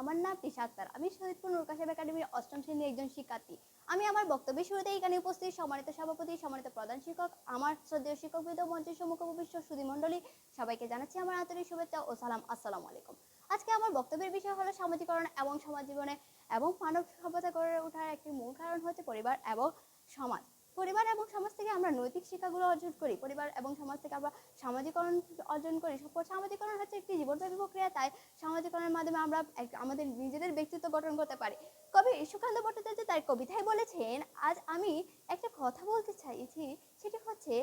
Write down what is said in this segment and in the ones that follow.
আমার নাম তিশা আক্তার আমি শহীদপুর নুর কাশেম একাডেমির অষ্টম শ্রেণির একজন শিক্ষার্থী। আমি আমার বক্তব্যের শুরুতে এখানে উপস্থিত সম্মানিত সভাপতি, সম্মানিত প্রধান শিক্ষক, আমার শ্রদ্ধেয় শিক্ষকবৃন্দ মঞ্চের সম্মুখ উপবিষ্ট সুধী মণ্ডলী, সবাইকে জানাচ্ছি আমার আন্তরিক শুভেচ্ছা ও সালাম। আসসালামু আলাইকুম। আজকে আমার বক্তব্যের বিষয় হলো সামাজিকরণ এবং সমাজ জীবনে এবং মানব সভ্যতা গড়ে ওঠার একটি মূল কারণ হচ্ছে পরিবার এবং সমাজ। পরিবার এবং সমাজ থেকে আমরা নৈতিক শিক্ষাগুলো অর্জন করি। পরিবার এবং সমাজ থেকে আমরা সামাজিকরণ অর্জন করি। সামাজিকরণ হচ্ছে একটি জীবনব্যাপী প্রক্রিয়া। তাই সামাজিকরণের মাধ্যমে আমরা আমাদের নিজেদের ব্যক্তিত্ব গঠন করতে পারি। কবি সুকান্ত ভট্টাচার্য তার কবিতায় বলেছেন, আজ আমি একটা কথা বলতে চাইছি। সেটি হচ্ছে,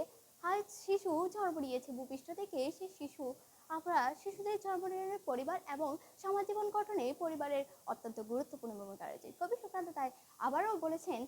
আজ শিশু জন্ম নিয়েছে। ভূপৃষ্ঠ থেকে সেই শিশু, আমরা শিশুদের জন্ম নিয়ে পরিবার এবং সমাজ জীবন গঠনে পরিবারের অত্যন্ত গুরুত্বপূর্ণ ভূমিকা রয়েছে। কবি সুকান্ত তাই আবারও বলেছেন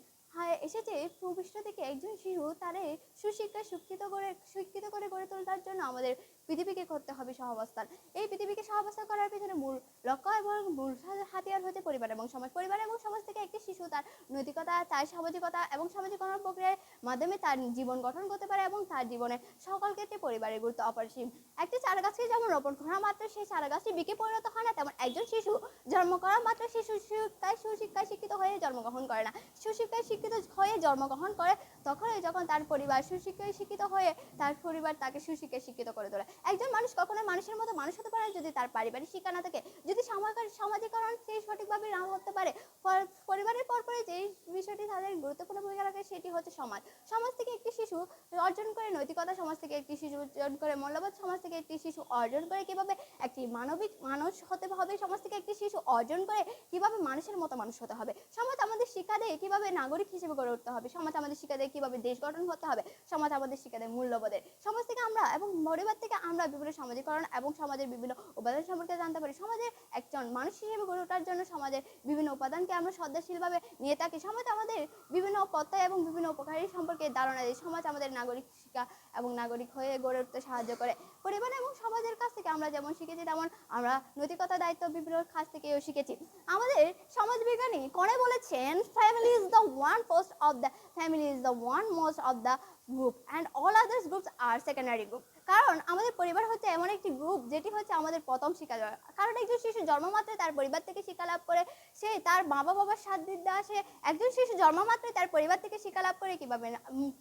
এসেছে ভূপৃষ্ঠ থেকে একজন শিশু তারে সুশিক্ষায় শিক্ষিত করে শিক্ষিত করে গড়ে তোলার জন্য আমাদের পৃথিবীকে করতে হবে সহাবস্থান। এই পৃথিবীকে সহাবস্থান করার পিছনে মূল লক্ষ্য এবং মূল হাতিয়ার হচ্ছে পরিবার এবং সমাজ। পরিবার এবং সমাজ থেকে একটি শিশু তার নৈতিকতা, তার সামাজিকতা এবং সামাজিকরণ প্রক্রিয়ার মাধ্যমে তার জীবন গঠন করতে পারে এবং তার জীবনে সকল ক্ষেত্রে পরিবারের গুরুত্ব অপরিসীম। একটি চারা গাছকে যেমন রোপণ করা মাত্র, সেই চারা গাছটি বিকে পরিণত হয় না, তেমন একজন শিশু জন্ম করা মাত্র শিশু শিক্ষায় সুশিক্ষায় শিক্ষিত হয়ে জন্মগ্রহণ করে না। সুশিক্ষায় শিক্ষিত হয়ে জন্মগ্রহণ করে, তখনই যখন তার পরিবার সুশিক্ষায় শিক্ষিত হয়ে তার পরিবার তাকে সুশিক্ষায় শিক্ষিত করে তোলে। একজন মানুষ কখনো মানুষের মতো মানুষ হতে পারে যদি তার পারিবারিক শিক্ষা না থাকে। যদি সামাজিক, সামাজিকরণ সেই সঠিকভাবে না হতে পারে পর- পরিবারের পরপরে যে বিষয়টি তাদের গুরুত্বপূর্ণ ভূমিকা রাখে সেটি হচ্ছে সমাজ। সমাজ থেকে একটি শিশু অর্জন করে নৈতিকতা, সমাজ থেকে একটি শিশু অর্জন করে মূল্যবোধ, সমাজ থেকে একটি শিশু অর্জন করে কীভাবে একটি মানবিক মানুষ হতে হবে, সমাজ থেকে একটি শিশু অর্জন করে কীভাবে মানুষের মতো মানুষ হতে হবে। সমাজ আমাদের শিক্ষা দেয় কীভাবে নাগরিক হিসেবে গড়ে উঠতে হবে। সমাজ আমাদের শিক্ষা দেয় কীভাবে দেশ গঠন করতে হবে, সমাজ আমাদের শিক্ষা দেয় মূল্যবোধের। সমাজ থেকে আমরা এবং পরিবার থেকে আমরা বিভিন্ন সামাজিকরণ এবং সমাজের বিভিন্ন উপাদান সম্পর্কে জানতে পারি। সমাজের একজন মানুষ হিসেবে গড়ে ওঠার জন্য সমাজের বিভিন্ন উপাদানকে আমরা শ্রদ্ধাশীলভাবে নিয়ে থাকি। সমাজ আমাদের বিভিন্ন প্রত্যয় এবং বিভিন্ন উপকারী সম্পর্কে ধারণা দেয়। সমাজ আমাদের নাগরিক শিক্ষা এবং নাগরিক হয়ে গড়ে উঠতে সাহায্য করে। পরিবার এবং সমাজের কাছ থেকে আমরা যেমন শিখেছি, তেমন আমরা নৈতিকতা দায়িত্ব বিভিন্ন কাছ থেকেও শিখেছি। আমাদের সমাজবিজ্ঞানী করে বলেছেন family is the one first of the family is the one most of the group and all others groups are secondary group. কারণ আমাদের পরিবার হচ্ছে এমন একটি গ্রুপ যেটি হচ্ছে আমাদের প্রথম শিক্ষা কারণ একজন শিশু জন্মমাত্রই তার পরিবার থেকে শিক্ষা লাভ করে, সে তার বাবা বাবার সাথ দিতে আসে। একজন শিশু জন্মমাত্রই তার পরিবার থেকে শিক্ষা লাভ করে কীভাবে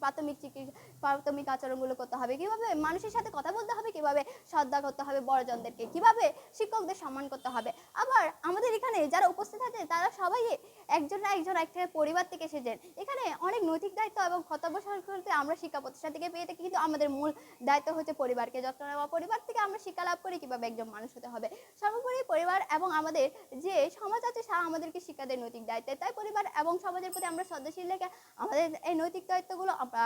প্রাথমিক চিকিৎসা প্রাথমিক আচরণগুলো করতে হবে, কীভাবে মানুষের সাথে কথা বলতে হবে, কীভাবে শ্রদ্ধা করতে হবে বড়জনদেরকে, কীভাবে শিক্ষকদের সম্মান করতে হবে। আবার আমাদের এখানে যারা উপস্থিত আছে, তারা সবাই একজন না একজন একটা পরিবার থেকে এসেছেন। এখানে অনেক নৈতিক দায়িত্ব এবং কর্তব্য করতে আমরা শিক্ষা প্রতিষ্ঠান থেকে পেয়ে থাকি, কিন্তু আমাদের মূল দায়িত্ব হচ্ছে পরিবারকে যত্ন নেওয়া, পরিবার থেকে আমরা শিক্ষা লাভ করি কীভাবে একজন মানুষ হতে হবে। সর্বোপরি পরিবার এবং আমাদের যে সমাজ আছে তা আমাদেরকে শিক্ষা দেয় নৈতিক দায়িত্ব। তাই পরিবার এবং সমাজের প্রতি আমরা শ্রদ্ধাশীল রেখে আমাদের এই নৈতিক দায়িত্বগুলো আমরা